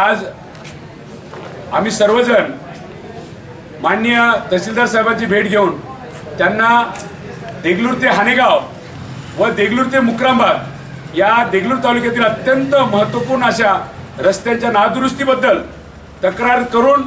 आज आम्ही सर्वजण माननीय तहसीलदार साहेबांची भेट घेऊन त्यांना देगलूर ते हानेगाव व देगलूर ते मुक्रांबाद या देगलूर तालुक्यातील अत्यंत महत्त्वपूर्ण अशा रस्त्यांच्या नादुरुस्तीबद्दल तक्रार करून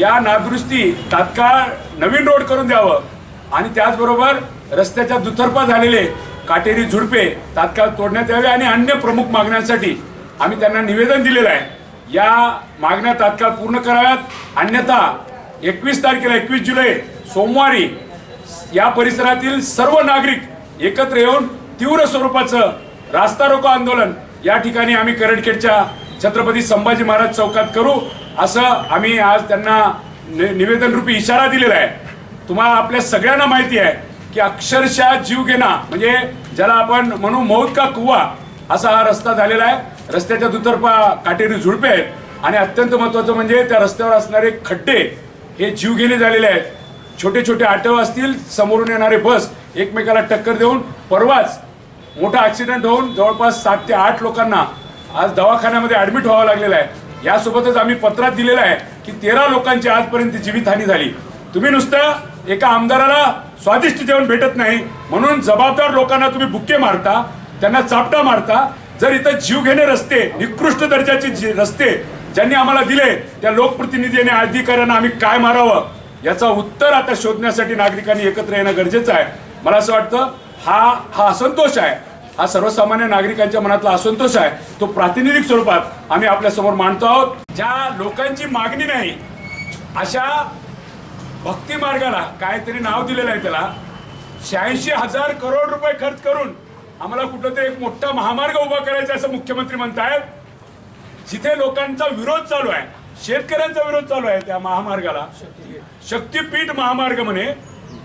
या नादुरुस्ती तात्काळ नवीन रोड करून द्यावं आणि त्याचबरोबर रस्त्याच्या दुतर्फा झालेले काटेरी झुडपे तात्काळ तोडण्यात यावे आणि अन्य प्रमुख मागण्यांसाठी आम्ही त्यांना निवेदन दिलेलं आहे. या मागण्या तात्काळ पूर्ण कराव्यात. अन्यथा एकवीस तारखेला एकवीस जुलै सोमवारी या परिसरातील सर्व नागरिक एकत्र येऊन तीव्र स्वरूपाचं रास्ता रोको आंदोलन या ठिकाणी आम्ही करडखेडच्या छत्रपती संभाजी महाराज चौकात करू. असं आम्ही आज त्यांना नि- निवेदन रूपी इशारा दिलेला आहे. तुम्हाला आपल्या सगळ्यांना माहिती आहे की अक्षरशः जीव घेणा. म्हणजे ज्याला आपण म्हणू मौत का कुवा असा हा रस्ता झालेला आहे. रस्त्याच्या दुतर्फा काटेरी झुडपे आहेत. आणि अत्यंत महत्वाचं म्हणजे त्या रस्त्यावर असणारे खड्डे हे जीवघेणे झालेले आहेत. छोटे छोटे आटव असतील समोरून येणारे बस एकमेकाला टक्कर देऊन परवाच मोठा ॲक्सिडेंट होऊन जवळपास सात ते आठ लोकांना आज दवाखान्यामध्ये ऍडमिट व्हावं लागलेलं आहे. यासोबतच आम्ही पत्रात दिलेलं आहे की तेरा लोकांची आजपर्यंत जीवितहानी झाली. तुम्ही नुसतं एका आमदाराला स्वादिष्ट जेवण भेटत नाही म्हणून जबाबदार लोकांना तुम्ही बुक्के मारता त्यांना चापटा मारता. जर इथं जीवघेणे रस्ते निकृष्ट दर्जाचे जे रस्ते ज्यांनी आम्हाला दिले त्या लोकप्रतिनिधी आणि अधिकाऱ्यांना आम्ही काय मारावं याचा उत्तर आता शोधण्यासाठी नागरिकांनी एकत्र येणं गरजेचं आहे. मला असं वाटतं हा हा असंतोष आहे. हा सर्वसामान्य नागरिकांच्या मनातला असंतोष आहे. तो प्रातिनिधिक स्वरूपात आम्ही आपल्यासमोर मांडतो आहोत. ज्या लोकांची मागणी नाही अशा भक्ती मार्गाला काहीतरी नाव दिलेलं आहे त्याला. शहाऐंशी हजार करोड रुपये खर्च करून आम्हाला कुठं तरी एक मोठा महामार्ग उभा करायचा असं मुख्यमंत्री म्हणतायत. जिथे लोकांचा विरोध चालू आहे शेतकऱ्यांचा विरोध चालू आहे त्या महामार्गाला शक्तीपीठ महामार्ग म्हणे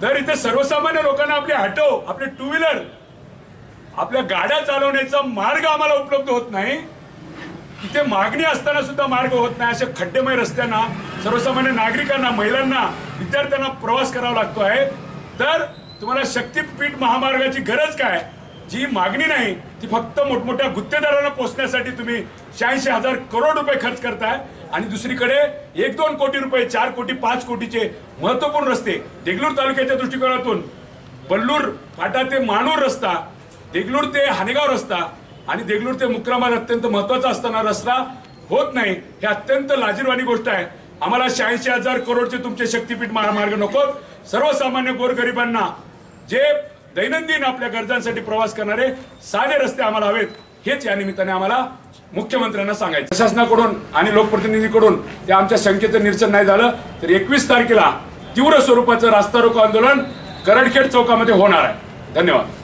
तर इथे सर्वसामान्य लोकांना आपले हटो आपले टू व्हीलर आपल्या गाड्या चालवण्याचा मार्ग आम्हाला उपलब्ध होत नाही. तिथे मागणी असताना सुद्धा मार्ग होत नाही अशा खड्डेमय रस्त्यांना सर्वसामान्य नागरिकांना महिलांना विद्यार्थ्यांना प्रवास करावा लागतो आहे. तर तुम्हाला शक्तीपीठ महामार्गाची गरज काय? जी मागणी नाही ती फक्त मोठमोठ्या गुत्तेदारांना पोहोचण्यासाठी तुम्ही शहाऐंशी हजार करोड रुपये खर्च करताय. आणि दुसरीकडे एक दोन कोटी रुपये चार कोटी पाच कोटीचे महत्त्वपूर्ण रस्ते देगलूर तालुक्याच्या दृष्टिकोनातून बल्लूर फाटा ते माणूर रस्ता देगलूर ते हानेगाव रस्ता आणि देगलूर ते मुक्रामाद अत्यंत महत्त्वाचा असताना रस्ता होत नाही हे अत्यंत लाजीरवाणी गोष्ट आहे. आम्हाला शहाऐंशी हजार करोडचे तुमचे शक्तीपीठ महामार्ग नको. सर्वसामान्य गोरगरिबांना जे दैनंदिन आपल्या गरजांसाठी प्रवास करणारे साधे रस्ते आम्हाला हवेत. हेच या निमित्ताने आम्हाला मुख्यमंत्र्यांना सांगायचं. प्रशासनाकडून आणि लोकप्रतिनिधीकडून ते आमच्या शंकेचं निरसन नाही झालं तर एकवीस तारखेला तीव्र स्वरूपाचं रास्ता रोको आंदोलन करडखेड चौकामध्ये होणार आहे. धन्यवाद.